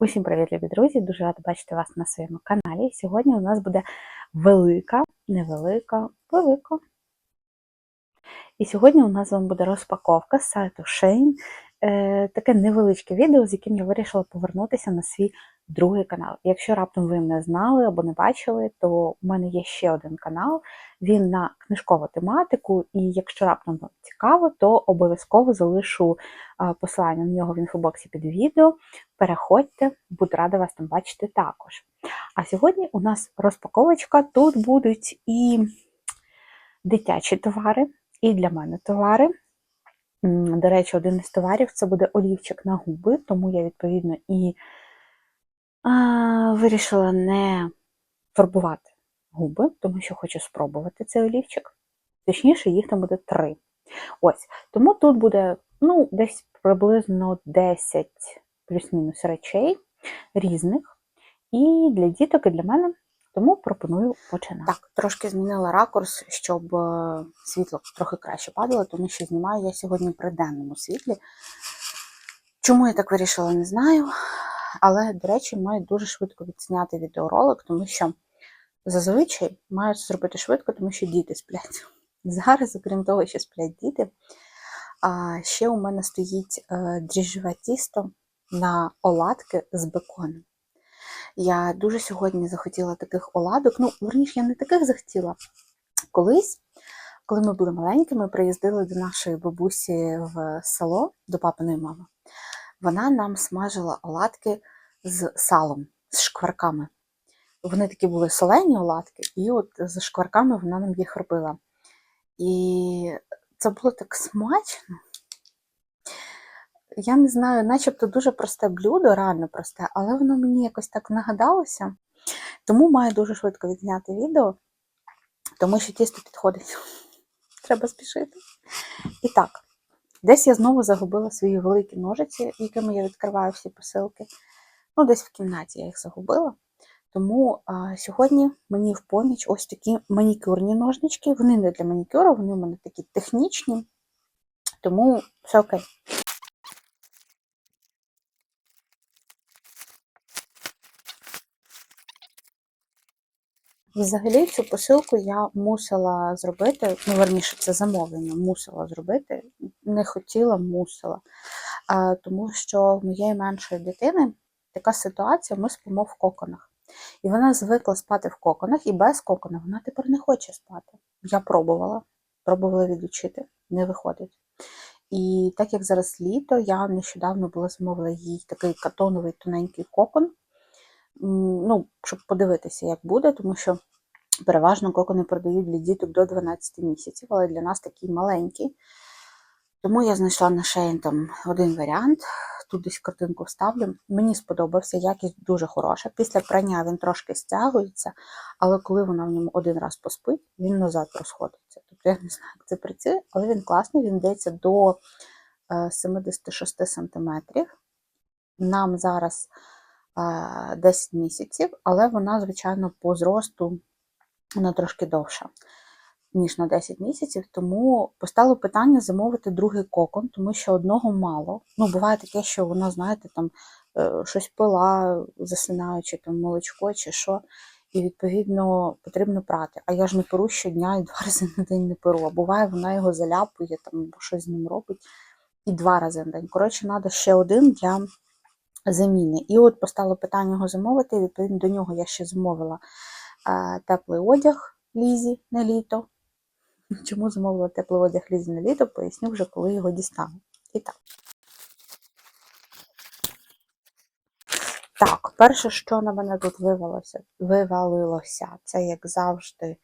Усім привіт, любі друзі! Дуже рада бачити вас на своєму каналі. Сьогодні у нас буде велика, невелика, велика. І сьогодні у нас з вами буде розпаковка з сайту Shein. Е, таке невеличке відео, з яким я вирішила повернутися на свій другий канал. Якщо раптом ви не знали або не бачили, то у мене є ще один канал. Він на книжкову тематику, і якщо раптом вам цікаво, то обов'язково залишу посилання на нього в інфобоксі під відео. Переходьте, буду рада вас там бачити також. А сьогодні у нас розпаковочка. Тут будуть і дитячі товари, і для мене товари. До речі, один із товарів це буде олівчик на губи, тому я, відповідно, і вирішила не фарбувати губи, тому що хочу спробувати цей олівчик. Точніше, їх там буде три. Ось. Тому тут буде ну, десь приблизно 10 плюс-мінус речей різних. І для діток, і для мене. Тому пропоную починати. Так, трошки змінила ракурс, щоб е, світло трохи краще падало, тому що знімаю я сьогодні при денному світлі. Чому я так вирішила, не знаю. Але, до речі, маю дуже швидко відзняти відеоролик, тому що зазвичай маю це зробити швидко, тому що діти сплять. Зараз, окрім того, що сплять діти, ще у мене стоїть е, дріжджеве тісто на оладки з беконом. Я дуже сьогодні захотіла таких оладок. Ну, верніше, я не таких захотіла. Колись, коли ми були маленькими, приїздили до нашої бабусі в село, до папиної мами. Вона нам смажила оладки з салом, з шкварками. Вони такі були солені оладки, і от з шкварками вона нам їх робила. І це було так смачно. Я не знаю, начебто дуже просте блюдо, реально просте, але воно мені якось так нагадалося. Тому маю дуже швидко відзняти відео, тому що тісто підходить. Треба спішити. І так, десь я знову загубила свої великі ножиці, якими я відкриваю всі посилки. Ну, десь в кімнаті я їх загубила. Тому а, сьогодні мені в поміч ось такі манікюрні ножнички. Вони не для манікюру, вони у мене такі технічні, тому все окей. Взагалі цю посилку я мусила зробити, ну, верніше, це замовлення мусила зробити, не хотіла, мусила. А, тому що в моєї меншої дитини така ситуація, ми спимо в коконах. І вона звикла спати в коконах, і без кокона вона тепер не хоче спати. Я пробувала, пробувала відучити, не виходить. І так як зараз літо, я нещодавно була замовила їй такий катоновий тоненький кокон, ну, щоб подивитися, як буде, тому що переважно кокони продають для діток до 12 місяців, але для нас такий маленький. Тому я знайшла на Shein там один варіант. Тут десь картинку вставлю. Мені сподобався, якість дуже хороша. Після прання він трошки стягується, але коли вона в ньому один раз поспить, він назад розходиться. Тобто я не знаю, як це працює, але він класний, він йдеться до е, 76 см. Нам зараз е, 10 місяців, але вона, звичайно, по зросту вона трошки довша, ніж на 10 місяців. Тому постало питання замовити другий кокон, тому що одного мало. Ну, буває таке, що вона, знаєте, там е, щось пила, засинаючи там молочко чи що. І, відповідно, потрібно прати. А я ж не перу щодня і два рази на день не перу. А буває, вона його заляпує, там або щось з ним робить. І два рази на день. Коротше, треба ще один для заміни. І от постало питання його замовити. Відповідно, до нього я ще замовила теплий одяг Лізі на літо. Чому замовила теплий одяг Лізі на літо, поясню вже, коли його дістану. І так. Так, перше, що на мене тут вивалося, вивалилося, це, як завжди,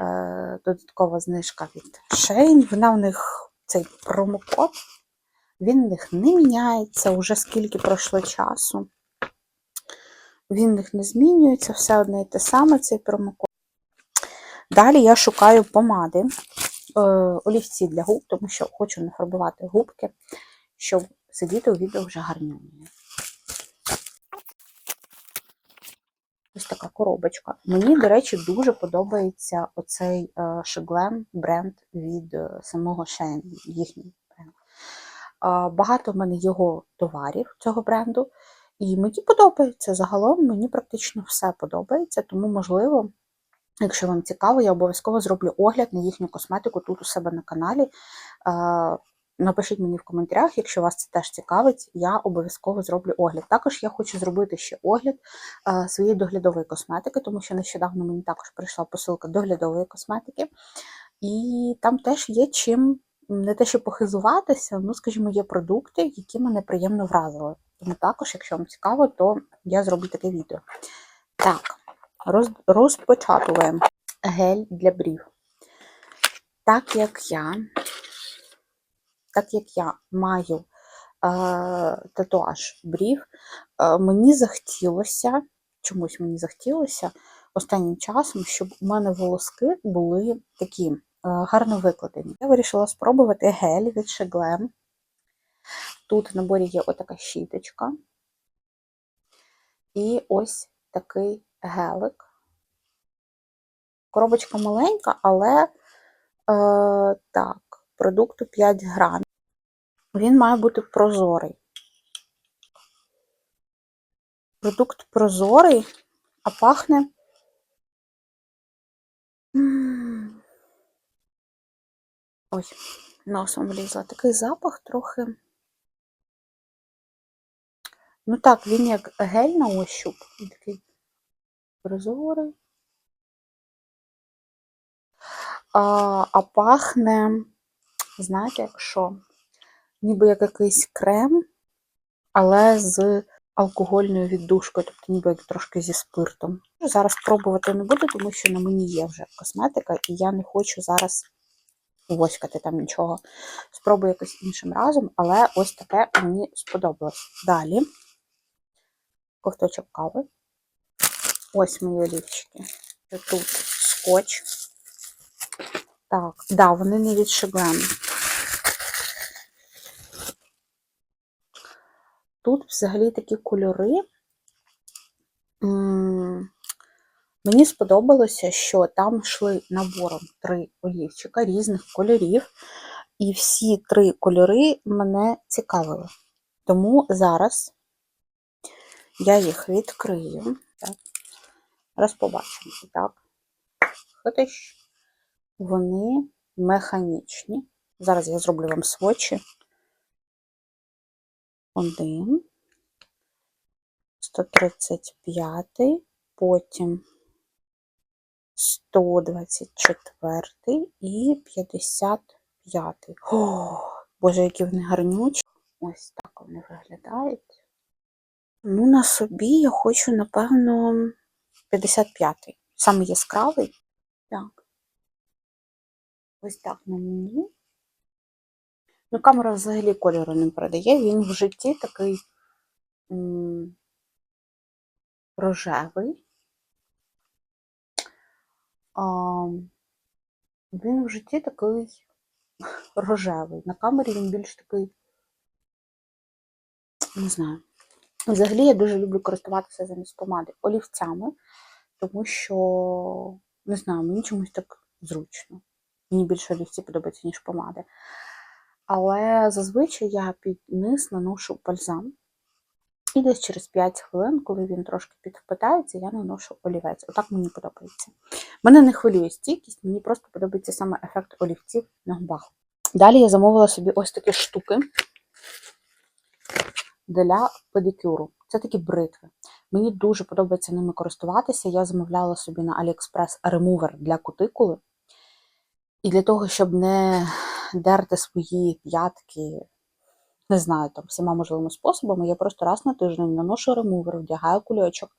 е, додаткова знижка від Shein. Вона в них цей промокод, він в них не міняється вже скільки пройшло часу. Він в них не змінюється, все одне і те саме цей промокод. Далі я шукаю помади, е, олівці для губ, тому що хочу нафарбувати губки, щоб сидіти у відео вже гарнюною. Ось така коробочка. Мені, до речі, дуже подобається оцей е, Шеглем бренд від е, самого Shein, їхній Багато в мене його товарів цього бренду. І мені подобається. Загалом мені практично все подобається, тому, можливо, якщо вам цікаво, я обов'язково зроблю огляд на їхню косметику тут у себе на каналі. Напишіть мені в коментарях, якщо вас це теж цікавить, я обов'язково зроблю огляд. Також я хочу зробити ще огляд своєї доглядової косметики, тому що нещодавно мені також прийшла посилка доглядової косметики, і там теж є чим не те, що похизуватися, ну, скажімо, є продукти, які мене приємно вразили. Тому також, якщо вам цікаво, то я зроблю таке відео. Так, роз, розпочатуємо гель для брів. Так як я так як я маю е, татуаж брів, е, мені захотілося, чомусь мені захотілося останнім часом, щоб у мене волоски були такі гарно викладені. Я вирішила спробувати гель від Sheglem. Тут в наборі є отака щіточка. І ось такий гелик. Коробочка маленька, але е, так, продукту 5 грамів. Він має бути прозорий. Продукт прозорий, а пахне. Ой, носом влізла. Такий запах трохи. Ну так, він як гель на ощуп. Він такий прозорий. А, а пахне, знаєте, як що? ніби як якийсь крем, але з алкогольною віддушкою, тобто ніби як трошки зі спиртом. Зараз пробувати не буду, тому що на мені є вже косметика, і я не хочу зараз воськати там нічого. Спробую якось іншим разом, але ось таке мені сподобалось. Далі ковточок кави. Ось мої олівчики. Тут скотч. Так, да, вони не від Шеглем. Тут взагалі такі кольори. Мені сподобалося, що там йшли набором три олівчика різних кольорів, і всі три кольори мене цікавили. Тому зараз я їх відкрию. Так. Раз побачимо. Так. Вони механічні. Зараз я зроблю вам свочі. Один, 135, потім 124 і 55. О, Боже, які вони гарнючі. Ось так вони виглядають. Ну, на собі я хочу, напевно, 55-й. Саме яскравий. Так. Ось так на мені. Ну, камера взагалі кольору не передає, він в житті такий м рожевий. Він в житті такий рожевий. На камері він більш такий, не знаю. Взагалі я дуже люблю користуватися замість помади олівцями, тому що, не знаю, мені чомусь так зручно. Мені більше олівці подобаються, ніж помади. Але зазвичай я під низ наношу бальзам. І десь через 5 хвилин, коли він трошки підвпитається, я наношу олівець. Отак мені подобається. Мене не хвилює стійкість, мені просто подобається саме ефект олівців на губах. Далі я замовила собі ось такі штуки для педикюру. Це такі бритви. Мені дуже подобається ними користуватися. Я замовляла собі на AliExpress ремувер для кутикули. І для того, щоб не дерти свої п'ятки, не знаю, там всіма можливими способами, я просто раз на тиждень наношу ремувер, вдягаю кульочок,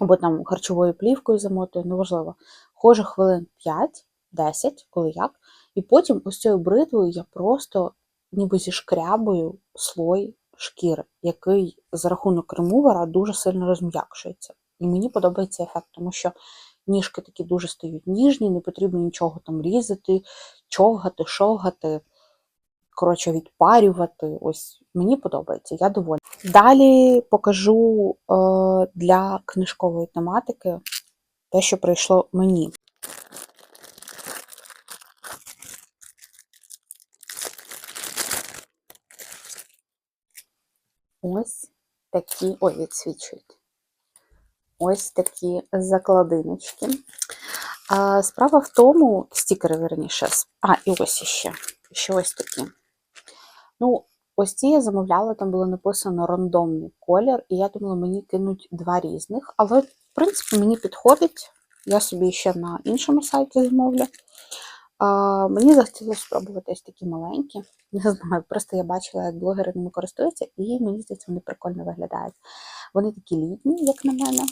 або там харчовою плівкою замотую, неважливо. Хожу хвилин 5-10, коли як. І потім ось цією бритвою я просто ніби зішкрябую слой шкіри, який за рахунок ремувера дуже сильно розм'якшується. І мені подобається ефект, тому що ніжки такі дуже стають ніжні, не потрібно нічого там різати, човгати, шовгати, коротше, відпарювати. Ось мені подобається, я довольна. Далі покажу е, для книжкової тематики те, що прийшло мені. Ось такі, ой, відсвічують. Ось такі закладиночки. А, справа в тому, стікери, верніше. А, і ось іще. Ще ось такі. Ну, ось ці я замовляла, там було написано рандомний колір, і я думала, мені кинуть два різних. Але, в принципі, мені підходить. Я собі ще на іншому сайті замовлю. А, мені захотілося спробувати ось такі маленькі. Не знаю, просто я бачила, як блогери ними користуються, і мені здається, вони прикольно виглядають. Вони такі літні, як на мене.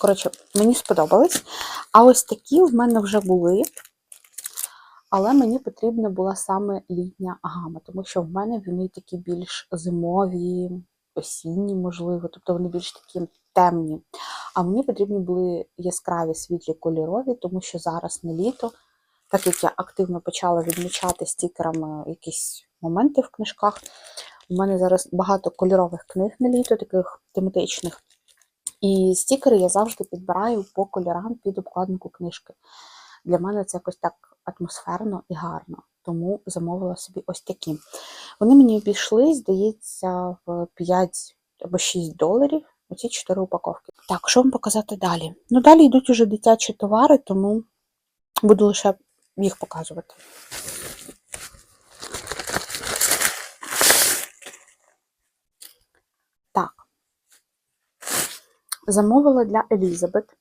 Коротше, мені сподобались. А ось такі в мене вже були. Але мені потрібна була саме літня гама, тому що в мене вони такі більш зимові, осінні, можливо, тобто вони більш такі темні. А мені потрібні були яскраві світлі кольорові, тому що зараз не літо, так як я активно почала відмічати стікерами якісь моменти в книжках. У мене зараз багато кольорових книг на літо, таких тематичних. І стікери я завжди підбираю по кольорам під обкладинку книжки. Для мене це якось так атмосферно і гарно, тому замовила собі ось такі. Вони мені обійшли, здається, в 5 або 6 доларів оці 4 упаковки. Так, що вам показати далі? Ну, далі йдуть уже дитячі товари, тому буду лише їх показувати. Так. Замовила для Елізабет.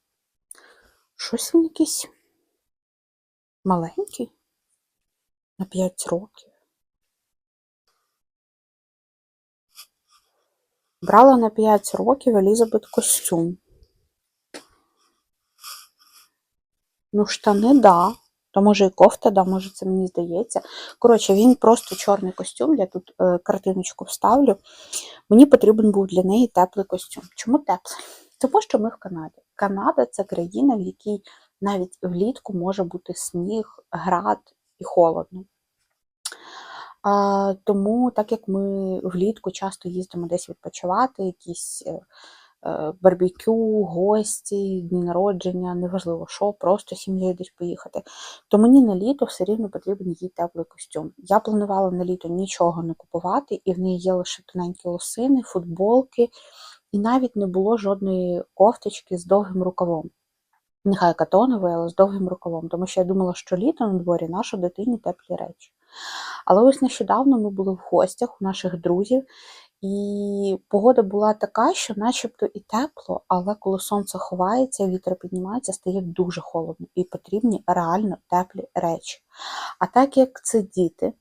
Щось він якийсь маленький. На 5 років. Брала на 5 років Елізабет костюм. Ну, штани, да. То може і кофта, да, може це мені здається. Коротше, він просто чорний костюм, я тут е, картиночку вставлю. Мені потрібен був для неї теплий костюм. Чому теплий? Тому що ми в Канаді. Канада це країна, в якій навіть влітку може бути сніг, град і холодно. А, тому, так як ми влітку часто їздимо десь відпочивати, якісь е, е, барбекю, гості, дні народження, неважливо що, просто сім'єю десь поїхати, то мені на літо все рівно потрібен їй теплий костюм. Я планувала на літо нічого не купувати, і в неї є лише тоненькі лосини, футболки, і навіть не було жодної кофточки з довгим рукавом. Нехай катоновий, але з довгим рукавом, тому що я думала, що літо на дворі наша дитині теплі речі. Але ось нещодавно ми були в гостях у наших друзів, і погода була така, що начебто і тепло, але коли сонце ховається, вітер піднімається, стає дуже холодно і потрібні реально теплі речі. А так як це діти,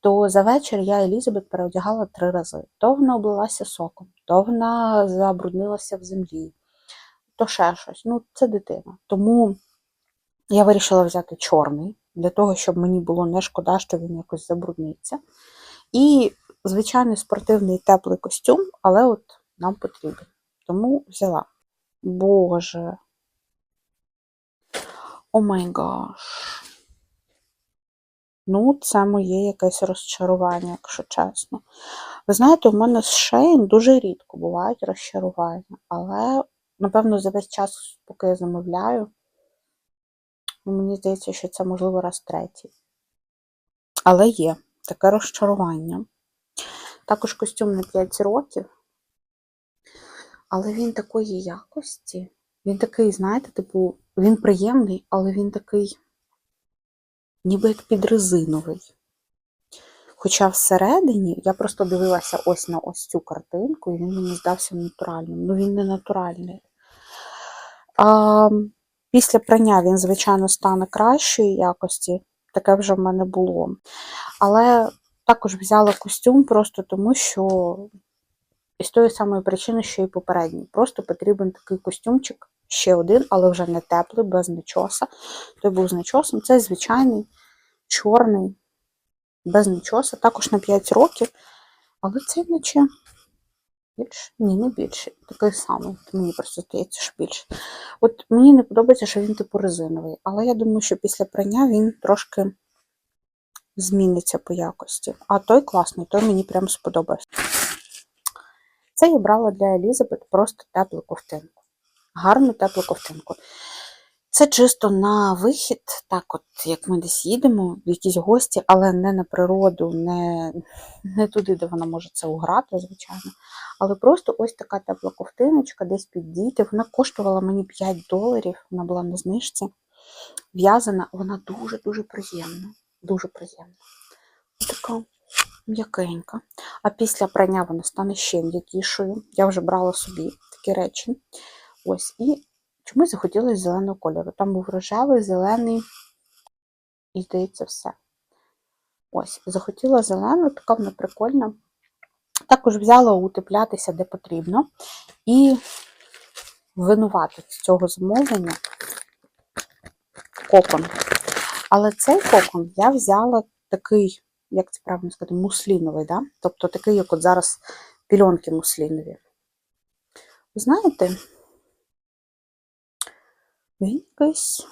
то за вечір я Елізабет переодягала три рази. То вона облилася соком, то вона забруднилася в землі, то ще щось. Ну, це дитина. Тому я вирішила взяти чорний, для того, щоб мені було не шкода, що він якось забрудниться. І звичайний спортивний теплий костюм, але от нам потрібен. Тому взяла. Боже. О май гаш. Ну, це моє якесь розчарування, якщо чесно. Ви знаєте, у мене з Shein дуже рідко бувають розчарування, але, напевно, за весь час, поки я замовляю, ну, мені здається, що це можливо раз третій. Але є таке розчарування. Також костюм на 5 років. Але він такої якості. Він такий, знаєте, типу, він приємний, але він такий, ніби як підрезиновий. Хоча всередині я просто дивилася ось на ось цю картинку, і він мені здався натуральним. Ну, він не натуральний. Після прання він, звичайно, стане кращої якості. Таке вже в мене було. Але також взяла костюм просто тому, що і з тої самої причини, що і попередній. Просто потрібен такий костюмчик, ще один, але вже не теплий, без начоса. Той був з начосом. Це звичайний, чорний, без начоса, також на 5 років. Але цей наче більше? Ні, не більше. Такий самий. Мені просто здається, що більше. От мені не подобається, що він типу резиновий, але я думаю, що після прання він трошки зміниться по якості. А той класний, той мені прям сподобався. Це я брала для Елізабет просто теплу ковтинку. Гарну теплу ковтинку. Це чисто на вихід, так от як ми десь їдемо, в якісь гості, але не на природу, не, не туди, де вона може це уграти, звичайно. Але просто ось така тепла ковтиночка, десь під діти. Вона коштувала мені 5 доларів, вона була на знижці. В'язана, вона дуже-дуже приємна. Дуже приємна. Така м'якенька. А після прання вона стане ще м'якішою. Я вже брала собі такі речі. Ось, і чомусь захотілося зеленого кольору. Там був рожевий, зелений, і здається, все. Ось, захотіла зелену, така вона прикольна. Також взяла утеплятися де потрібно. І винувати з цього замовлення кокон. Але цей кокон я взяла такий, як це правильно сказати, мусліновий, да? тобто такий, як от зараз пільонки муслінові. Ви знаєте, він якийсь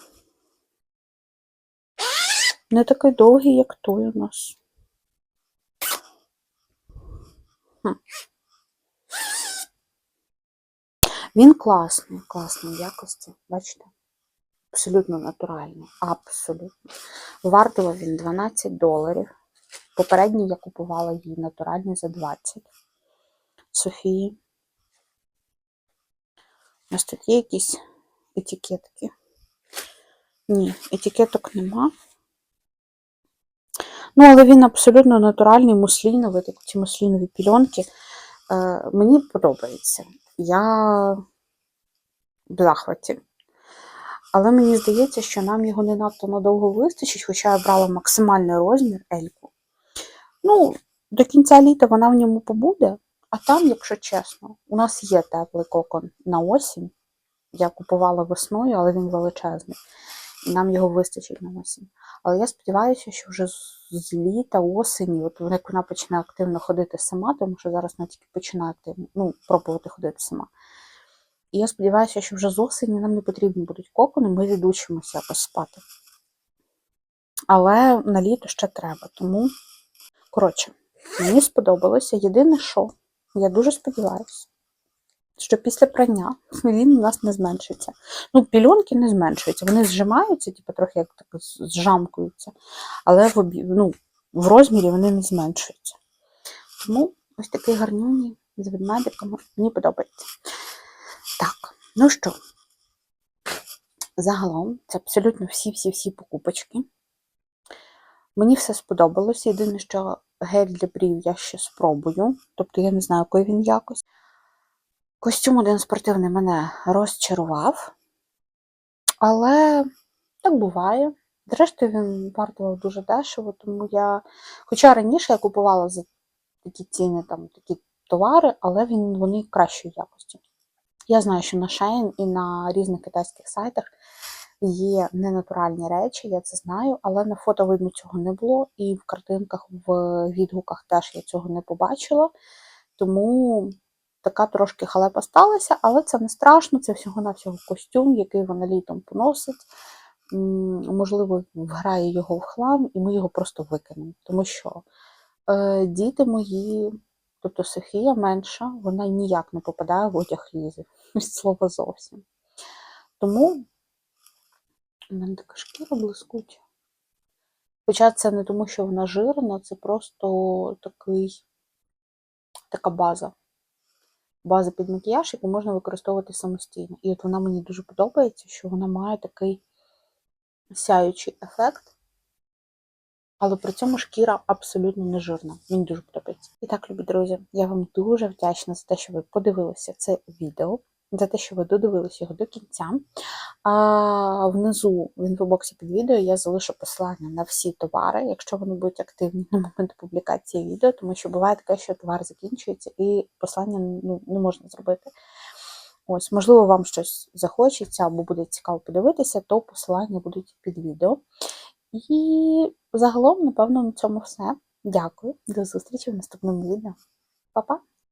не такий довгий, як той у нас. Хм. Він класний, класний в якості, бачите? Абсолютно натуральний. Абсолютно. Вартував він 12 доларів. Попередній я купувала її натуральний за 20. Софії. Ось тут є якісь етикетки. Ні, етикеток нема. Ну, але він абсолютно натуральний, мусліновий, так, ці муслінові пільонки. Е, мені подобається. Я в захваті. Але мені здається, що нам його не надто надовго вистачить, хоча я брала максимальний розмір Ельку. Ну, до кінця літа вона в ньому побуде, а там, якщо чесно, у нас є теплий кокон на осінь. Я купувала весною, але він величезний. І нам його вистачить на осінь. Але я сподіваюся, що вже з літа, осені, от як вона почне активно ходити сама, тому що зараз вона тільки починає активно ну, пробувати ходити сама. І я сподіваюся, що вже з осені нам не потрібні будуть кокони, ми відучимося якось спати. Але на літо ще треба. Тому, коротше, мені сподобалося. Єдине, що я дуже сподіваюся, що після прання він у нас не зменшиться. Ну, пільонки не зменшуються, вони зжимаються, типу, трохи як так зжамкуються, але в, обі... ну, в розмірі вони не зменшуються. Тому ось такий гарнюній з ведмедиками мені подобається. Так, ну що, загалом, це абсолютно всі-всі-всі покупочки. Мені все сподобалося. Єдине, що гель для брів я ще спробую. Тобто я не знаю, якої він якось. Костюм один спортивний мене розчарував. Але так буває. Зрештою, він вартував дуже дешево, тому я. Хоча раніше я купувала за такі ціни, там, такі товари, але він, вони кращої якості. Я знаю, що на Shein і на різних китайських сайтах є ненатуральні речі, я це знаю, але на фото видно цього не було, і в картинках, в відгуках теж я цього не побачила. Тому така трошки халепа сталася, але це не страшно, це всього-навсього костюм, який вона літом поносить. Можливо, вграє його в хлам, і ми його просто викинемо. Тому що е, діти мої. Тобто Софія менша, вона ніяк не попадає в одяг Лізи. Від слова зовсім. Тому у мене така шкіра блискуча. Хоча це не тому, що вона жирна, це просто такий, така база. База під макіяж, яку можна використовувати самостійно. І от вона мені дуже подобається, що вона має такий сяючий ефект. Але при цьому шкіра абсолютно не жирна. Мені дуже подобається. І так, любі друзі, я вам дуже вдячна за те, що ви подивилися це відео, за те, що ви додивилися його до кінця. А внизу в інфобоксі під відео я залишу посилання на всі товари, якщо вони будуть активні на момент публікації відео, тому що буває таке, що товар закінчується і посилання ну, не можна зробити. Ось, можливо, вам щось захочеться або буде цікаво подивитися, то посилання будуть під відео. І загалом, напевно, на цьому все. Дякую. До зустрічі в наступному відео. Па-па!